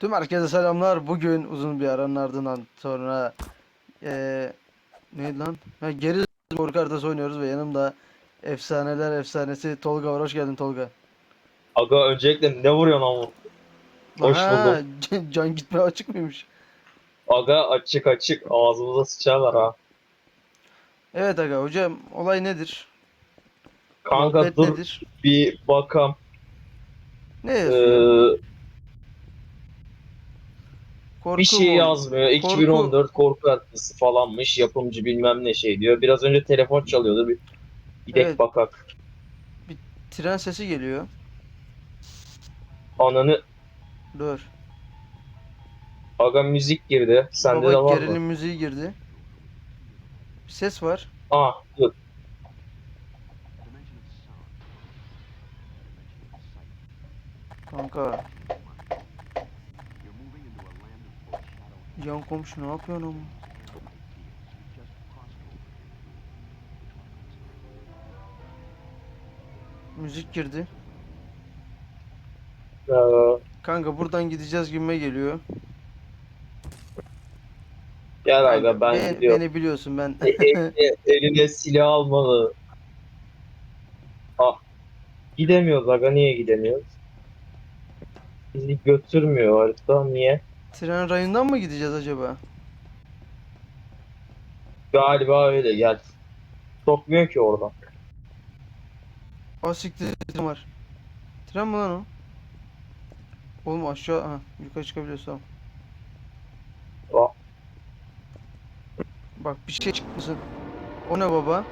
Tüm herkese selamlar. Bugün uzun bir aranın ardından sonra eee neydi lan? Ha, geri korku haritası oynuyoruz ve yanımda efsaneler efsanesi Tolga var. Hoş geldin Tolga. Aga öncelikle ne vuruyorsun ama? Hoş Ha, buldum. can- Can gitme açık mıymış? Aga açık açık ağzımıza sıçarlar ha. Evet aga hocam olay nedir? Kanka Muhabbet dur nedir? bir bakam. Ne yazıyor? Ee, korku bir şey yazmıyor. Korku. 2014 korku haritası falanmış. Yapımcı bilmem ne şey diyor. Biraz önce telefon çalıyordu. Bir gidek Evet. bakak. Tren sesi geliyor. Ananı Dur. aga müzik girdi. Sende Baba de var mı? müziği girdi. Bir ses var. Aa dur. Kanka. Yan komşu ne yapıyorsun ama? Müzik girdi. Ee, Kanka buradan gideceğiz gibime geliyor. gel aga ben beni, gidiyorum. beni biliyorsun ben. E- eline, eline silah almalı. Ah. Gidemiyoruz aga niye gidemiyoruz? Bizi götürmüyor harita niye? Tren rayından mı gideceğiz acaba? Galiba öyle gel. Sokmuyor ki oradan. Siktir tren var. Tren mi lan o? Oğlum aşağı ha yukarı çıkabiliyorsun tamam. Aa. Bak bir şey çıkmasın. O ne baba?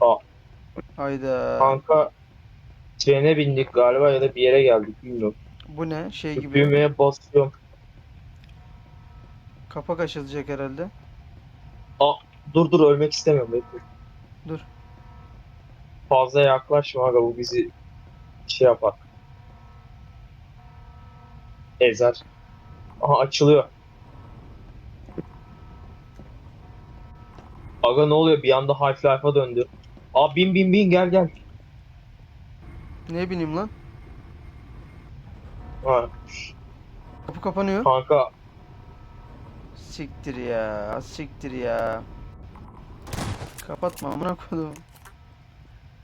Aa. Hayda. Kanka trene bindik galiba ya da bir yere geldik bilmiyorum. Bu ne? Şey gibi. Düğmeye basıyorum. Kapak açılacak herhalde. Dur dur ölmek istemiyorum bekle. Dur. Fazla yaklaşma aga bu bizi şey yapar. Ezer. Aha açılıyor. Aga ne oluyor? Bir anda Half-Life'a döndü. Aa bin bin bin gel gel. Neye bineyim lan? Ha, Kapı kapanıyor. kanka Siktir ya. Siktir ya. Kapatma amına koydum.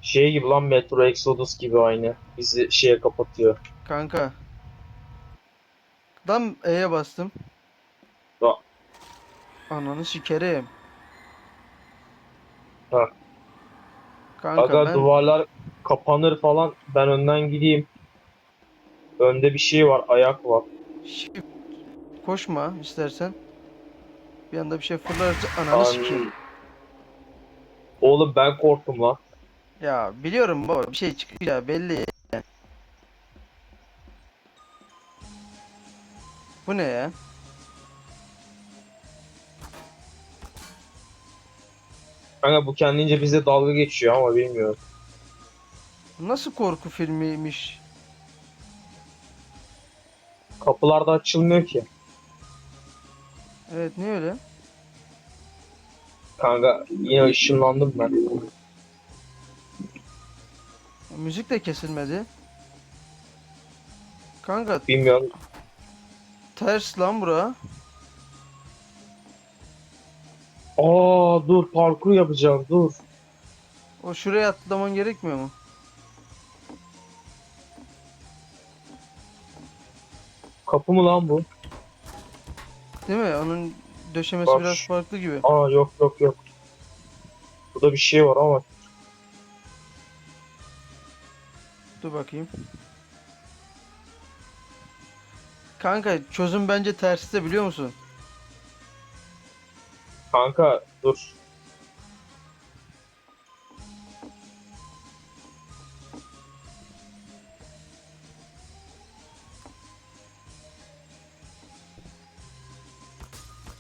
şey gibi lan Metro Exodus gibi aynı. Bizi şeye kapatıyor. Kanka. Tam E'ye bastım. Da. Ananı sikerim. Ha. Kanka Aga ben duvarlar kapanır falan. Ben önden gideyim. Önde bir şey var. Ayak var. Shift koşma istersen. Bir anda bir şey fırlarsa ananı sikeyim. Oğlum ben korktum lan. Ya biliyorum baba bir şey çıkıyor belli. Bu ne ya? Kanka bu kendince bize dalga geçiyor ama bilmiyorum. Nasıl korku filmiymiş? Kapılar da açılmıyor ki. Evet niye öyle? Kanka yine ışınlandım ben. Müzik de kesilmedi. Kanka Bilmiyorum. ters lan bura. Aa dur parkur yapacağım dur. O şuraya atlaman gerekmiyor mu? Kapı mı lan bu? Değil mi? Onun döşemesi Bak biraz farklı gibi. Aa yok yok yok. Burada bir şey var ama Dur bakayım. Kanka çözüm bence tersi de biliyor musun? kanka dur.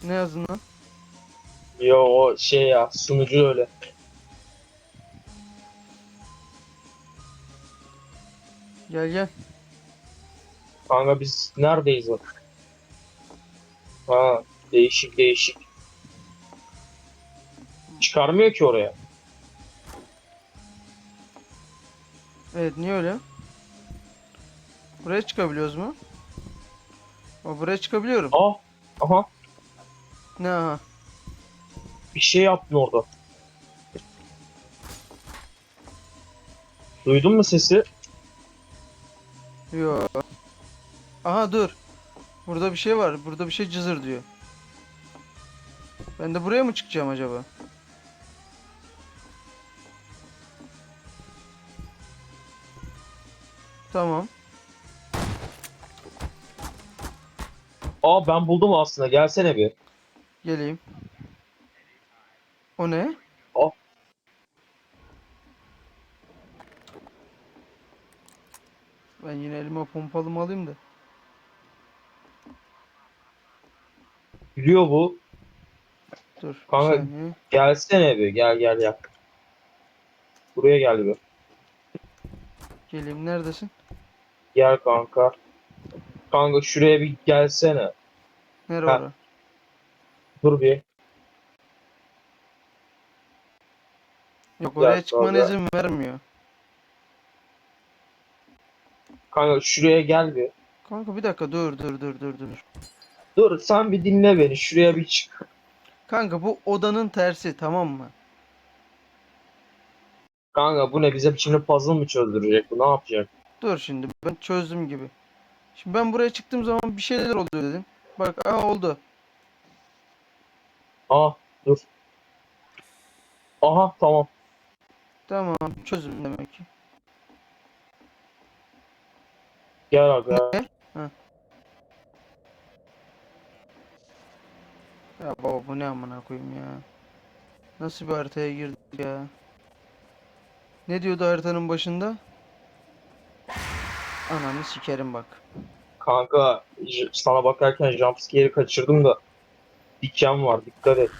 Ne yazdın lan? Yo o şey ya sunucu öyle. Gel gel. Kanka biz neredeyiz bak. Ha değişik değişik. Çıkarmıyor ki oraya. Evet niye öyle? Buraya çıkabiliyoruz mu? O buraya çıkabiliyorum. Aa. Aha. Ne aha? Bir şey yaptın orada. Duydun mu sesi? Yo. Aha dur. Burada bir şey var. Burada bir şey cızır diyor. Ben de buraya mı çıkacağım acaba? Tamam. Aa ben buldum aslında. Gelsene bir. Geleyim. O ne? O. Ben yine elime pompalımı alayım da. Gülüyor bu. Dur. Kanka- saniye. Gelsene bir. Gel gel gel. Buraya gel bir. Geleyim. Neredesin? Gel kanka. Kanka şuraya bir gelsene. Nere Ha. ora? Dur bir. Yok oraya çıkmana sonra. izin vermiyor. Kanka şuraya gel bir. Kanka bir dakika dur dur dur dur dur. Dur sen bir dinle beni. Şuraya bir çık. Kanka bu odanın tersi tamam mı? Kanka bu ne? Bize şimdi puzzle mı çözdürecek bu? Ne yapacak? Dur şimdi ben çözdüm gibi. Şimdi ben buraya çıktığım zaman bir şeyler oluyor dedim. Bak aa oldu. Aa dur. Aha tamam. Tamam çözdüm demek ki. Gel aga. Ne? Ha. Ya baba bu ne amına koyayım ya. Nasıl bir haritaya girdik ya. Ne diyordu haritanın başında? Ananı sikerim bak. Kanka sana bakarken jumpscare'i kaçırdım da diken var dikkat et.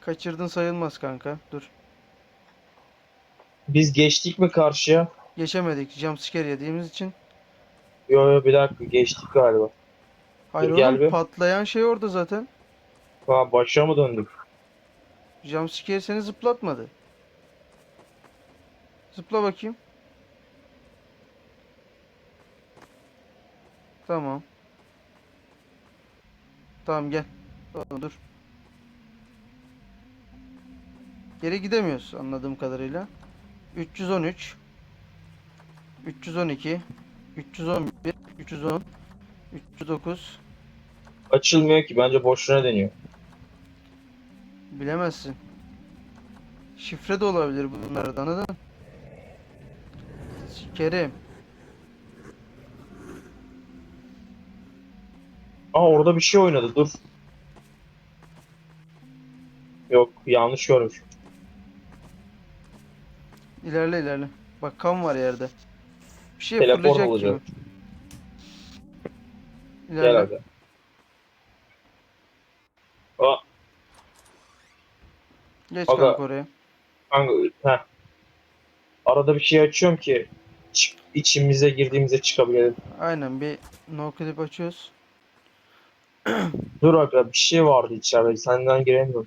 Kaçırdın sayılmaz kanka. Dur. Biz geçtik mi karşıya? Geçemedik jumpscare yediğimiz için. Yo yo bir dakika geçtik galiba. Hayır Dur, gel oğlum bir. patlayan şey orada zaten. Ha başa mı döndük? Jumpscare seni zıplatmadı. Zıpla bakayım. Tamam. Tamam gel. Tamam, dur. Geri gidemiyoruz anladığım kadarıyla. 313 312 311 310 309 Açılmıyor ki bence boşuna deniyor. Bilemezsin. Şifre de olabilir bunlardan anladın? Sikerim. Aa orada bir şey oynadı dur. Yok yanlış görmüş. İlerle ilerle. Bak kan var yerde. Bir şey Teleport fırlayacak olacak. gibi. Gel İlerle. aga. Aa Geç Aga. kanka oraya. kanka heh. Arada bir şey açıyorum ki içimize girdiğimizde çıkabilelim. Aynen bir no clip açıyoruz. Dur aga bir şey vardı içeride senden giremiyorum.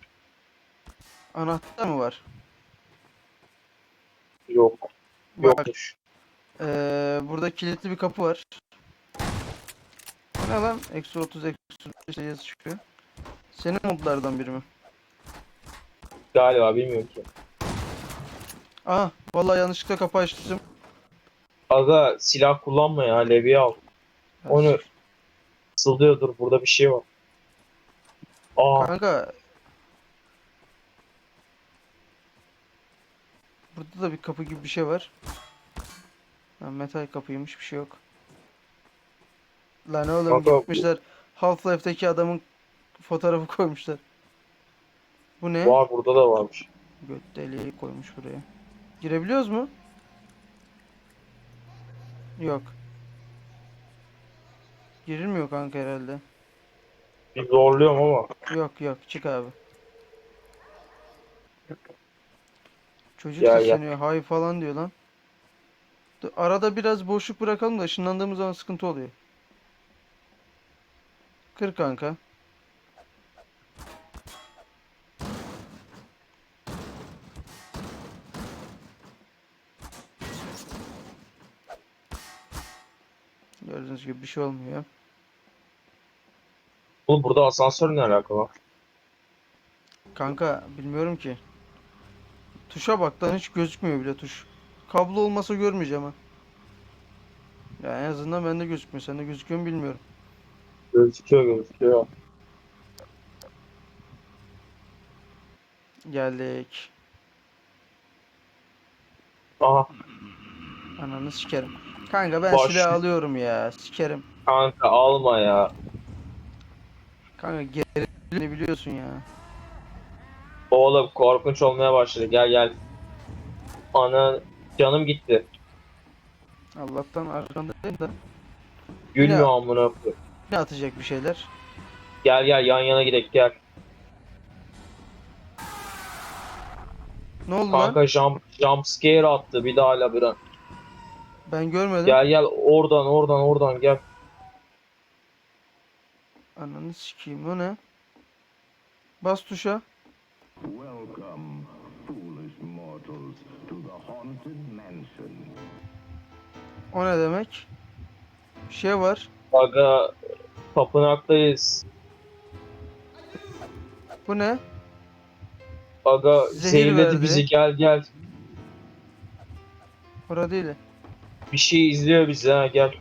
Anahtar mı var? Yok. Bak Yokmuş. eee, burada kilitli bir kapı var. Bu ne lan? Eksi 30 eksi 35 diye yazı çıkıyor. Senin modlardan biri mi? Galiba bilmiyorum ki. Aha vallahi yanlışlıkla kapı açtım. Aga silah kullanma ya levye al. Onu sılıyordur burada bir şey var. Aa Kanka. Burada da bir kapı gibi bir şey var. Ha, metal kapıymış bir şey yok. Lan oğlum Kanka, gitmişler. Half-Life'deki adamın fotoğrafı koymuşlar. Bu ne? var burada da varmış. Göt deliği koymuş buraya. Girebiliyoruz mu? Yok. Girilmiyor kanka herhalde. Bir zorluyorum ama. Yok yok çık abi. Çocuk Ya, ya. sesleniyor hay falan diyor lan. Arada biraz boşluk bırakalım da ışınlandığımız zaman sıkıntı oluyor. Kır kanka. Gördüğünüz gibi bir şey olmuyor. Oğlum burada asansör ne alakalı? Kanka bilmiyorum ki. Tuşa bak lan hiç gözükmüyor bile tuş. Kablo olmasa görmeyeceğim ha. Ya en azından bende gözükmüyor. Sende gözüküyor mu bilmiyorum. Gözüküyor gözüküyor. Geldik. Aha Ananı sikerim. Kanka ben Baş- silah alıyorum ya. Sikerim. kanka alma ya. Kanka geri biliyorsun ya. Oğlum korkunç olmaya başladı. Gel gel. Ana canım gitti. Allah'tan arkandayım da. Gülme Ya. amına koyayım. Ne atacak bir şeyler. Gel gel yan yana gidelim gel. Ne oldu lan? Kanka jump, jump scare attı bir daha labirent. Ben görmedim. Gel gel oradan oradan oradan gel. Ananı sikeyim o ne? Bas tuşa. Welcome, foolish mortals, to the haunted mansion. O ne demek? Bir şey var. Aga tapınaktayız. Bu ne? Aga Zehir zehirledi verdi. bizi gel gel. Orada değil. Bir şey izliyor bizi ha gel.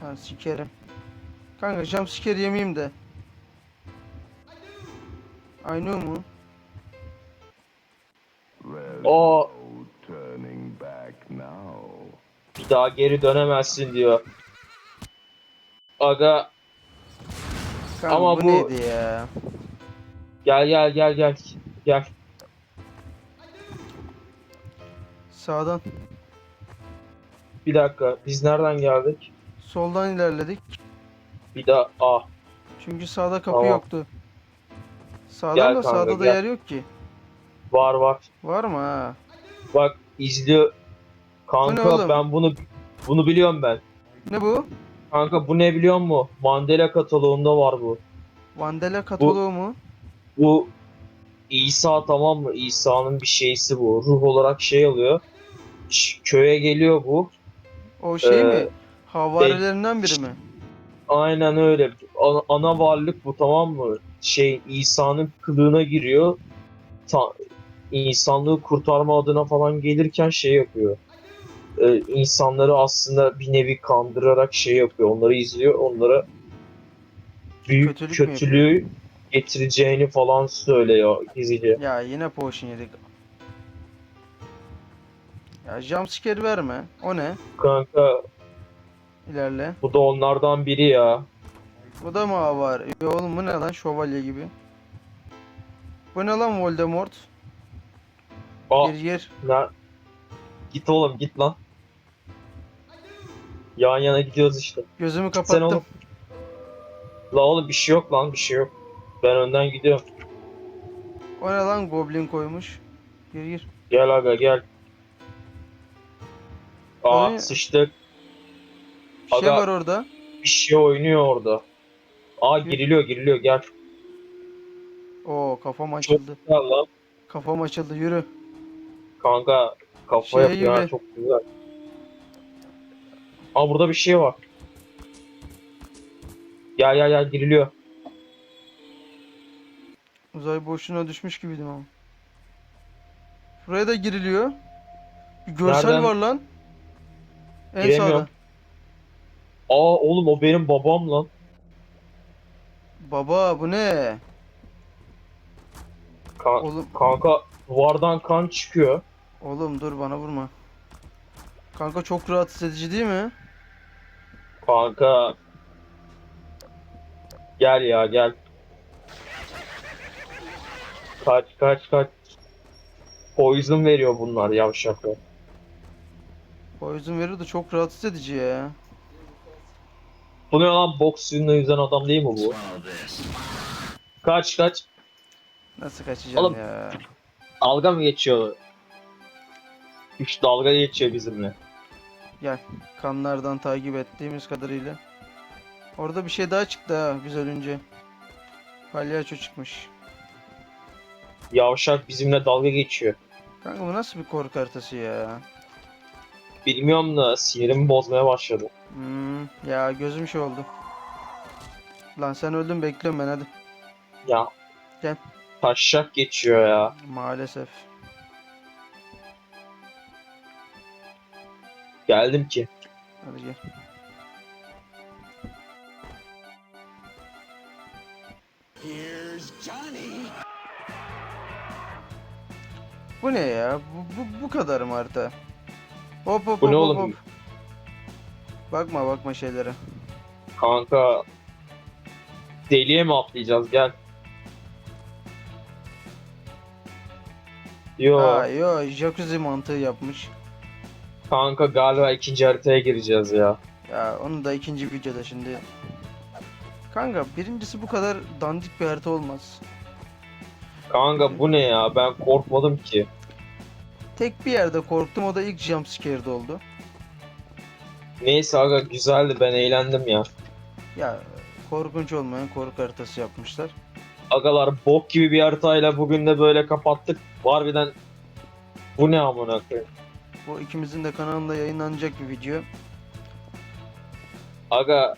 Ha sikerim. Kanka jump scare yemeyeyim de. Aynı mu? There's O no turning back now. bir daha geri dönemezsin diyor. Aga Kanka Ama bu, bu- neydi ya? gel gel gel gel. Gel. Sağdan. Bir dakika biz nereden geldik? Soldan ilerledik. Bir daha ah Çünkü sağda kapı Tamam. yoktu. Sağdan Gel da kanka, sağda da gel. yer yok ki. var var. Var mı ha? Bak izliyor. Bu ne Kanka oğlum? ben bunu bunu biliyorum ben. Ne bu? Kanka bu ne biliyor musun? Mandela kataloğunda var bu. Vandela kataloğu mu? Bu İsa tamam mı? İsa'nın bir şeysi bu. Ruh olarak şey alıyor. Ş- köye geliyor bu. O şey Ee, mi? Havarilerinden biri mi? Aynen öyle. Ana, ana varlık bu tamam mı? Şey İsa'nın kılığına giriyor. Ta, insanlığı kurtarma adına falan gelirken şey yapıyor. Ee, insanları aslında bir nevi kandırarak şey yapıyor. Onları izliyor. Onlara büyük Kötülük kötülüğü getireceğini falan söylüyor gizlice. Ya yine potion yedik. Ya jumpscare verme. O ne? Kanka İlerle. bu da onlardan biri ya. Bu da mı var? Yo oğlum bu ne lan şövalye gibi. Bu ne lan Voldemort? Aa, Gir gir. ne? Git oğlum git lan. Yan yana gidiyoruz işte. Gözümü Sen kapattım. oğlum. La oğlum bir şey yok lan bir şey yok. Ben önden gidiyorum. O ne lan goblin koymuş. Gir gir. Gel aga gel. Aa Ay. sıçtık. Bir şey Aga. var orada. Bir şey oynuyor orada. Aa Gir. giriliyor giriliyor gel. Oo kafam Çok açıldı. güzel lan. Kafam açıldı yürü. Kanka kafa Şey yapıyor ha gibi. çok güzel. Aa burada bir şey var. Gel gel gel giriliyor. Uzay boşluğuna düşmüş gibiydim ama. Buraya da giriliyor. Bir görsel Nereden? var lan. En Giremiyorum. sağda. Aa oğlum o benim babam lan. Baba bu ne? Kan- Oğlum kanka duvardan kan çıkıyor. oğlum dur bana vurma. Kanka çok rahatsız edici değil mi? Kanka. Gel ya gel. Kaç kaç kaç. Poison veriyor bunlar yavşaklar. Poison verir de çok rahatsız edici ya. Bu ne lan boksuyla yüzen adam değil mi bu? Kaç kaç. Nasıl kaçacağım Oğlum. ya? Dalga mı geçiyor? Üç dalga geçiyor bizimle. Gel. Kanlardan takip ettiğimiz kadarıyla. Orada bir şey daha çıktı ha biz ölünce. Palyaço çıkmış. Yavşak bizimle dalga geçiyor. Kanka bu nasıl bir korku haritası ya? Bilmiyorum da sinirimi bozmaya başladı. Hmm, ya gözüm şey oldu. Lan sen öldün bekliyorum ben hadi. Ya. Gel. Taşak geçiyor ya. Maalesef. Geldim ki. Hadi gel. Bu ne ya? Bu, bu, bu kadar mı harita? Hop hop Bu hop ne hop, oğlum? hop. Bakma bakma şeylere. Kanka. Deliye mi atlayacağız gel. Yo Ha yo jacuzzi mantığı yapmış. kanka galiba ikinci haritaya gireceğiz ya. Ya onu da ikinci videoda şimdi. Kanka birincisi bu kadar dandik bir harita olmaz. Kanka bu ne ya ben korkmadım ki. Tek bir yerde korktum o da ilk jumpscare'de oldu. Neyse aga güzeldi ben eğlendim ya. Ya korkunç olmayan korku haritası yapmışlar. Agalar bok gibi bir haritayla bugün de böyle kapattık. Harbiden bu ne amına koyayım. Bu ikimizin de kanalında yayınlanacak bir video. Aga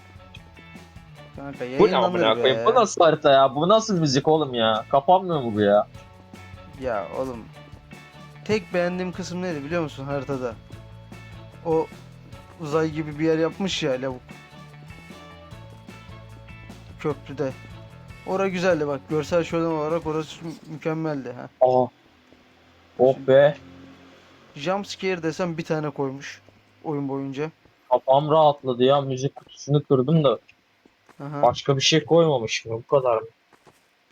Kanka bu ne amına koyayım. Bu nasıl harita ya? Bu nasıl müzik oğlum ya? Kapanmıyor mu bu ya? Ya oğlum. Tek beğendiğim kısım neydi biliyor musun haritada? O uzay gibi bir yer yapmış ya lavuk. Köprüde. Ora güzeldi bak. Görsel şölen olarak orası mü- mükemmeldi. Ha. Aa. Oh be. Jumpscare desem bir tane koymuş. Oyun boyunca. Kafam rahatladı ya. Müzik kutusunu kırdım da. Aha. Başka bir şey koymamış mı? Bu kadar mı?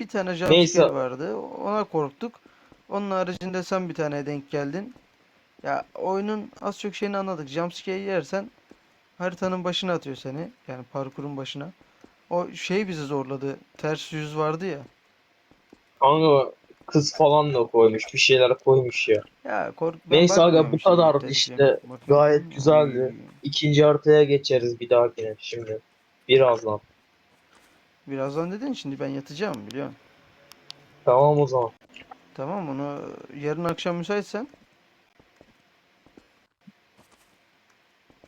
Bir tane jumpscare Neyse. vardı. Ona korktuk. Onun haricinde sen bir tane denk geldin. Ya oyunun az çok şeyini anladık. Jumpscare yersen haritanın başına atıyor seni. Yani parkurun başına. O şey bizi zorladı. Ters yüz vardı ya. Kanka kız falan da koymuş. Bir şeyler koymuş ya. Ya kork Neyse aga, bu kadardı işte. Gayet güzeldi. Oy. İkinci haritaya geçeriz bir dahakine şimdi. Birazdan. Birazdan dedin şimdi ben yatacağım biliyorsun. Tamam o zaman. Tamam onu yarın akşam müsaitsen.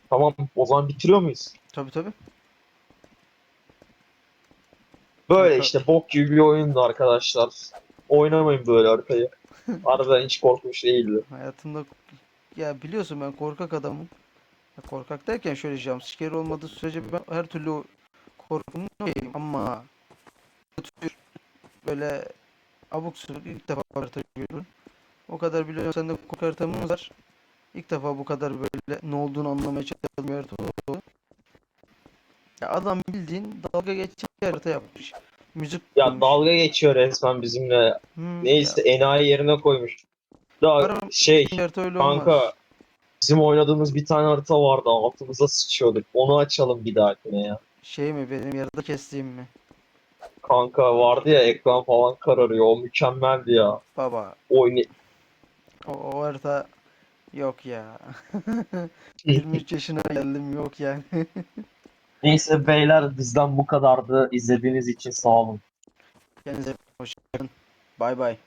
Tamam o zaman bitiriyor muyuz? Tabi tabi. Böyle Kanka- işte bok gibi bir oyundu arkadaşlar. Oynamayın böyle haritayı. Harbiden hiç korkmuş değildi. Hayatımda ya biliyorsun ben korkak adamım. Ya korkak derken şöyle jumpscare olmadığı sürece ben her türlü okeyim ama böyle abuk subuk ilk defa harita görüyorum. O kadar biliyorum sende korku haritamız var. İlk defa bu kadar böyle ne olduğunu anlamaya çalıştığım harita oldu. Ya adam bildiğin dalga geçecek harita yapmış. Müzik Ya koymuş. dalga geçiyor resmen bizimle. Hmm, Neyse enayi yerine koymuş. Da Umarım şey öyle olmaz. kanka bizim oynadığımız bir tane harita vardı altımıza sıçıyorduk. Onu açalım bir dahakine ya. Şey mi benim yarıda kestiğim mi? Kanka vardı ya ekran falan kararıyor. O mükemmeldi ya. Baba Oyun O, o harita yok ya. 23 yaşına geldim yok yani. Neyse beyler bizden bu kadardı. İzlediğiniz için sağ olun. Kendinize hoşçakalın. Bay bay.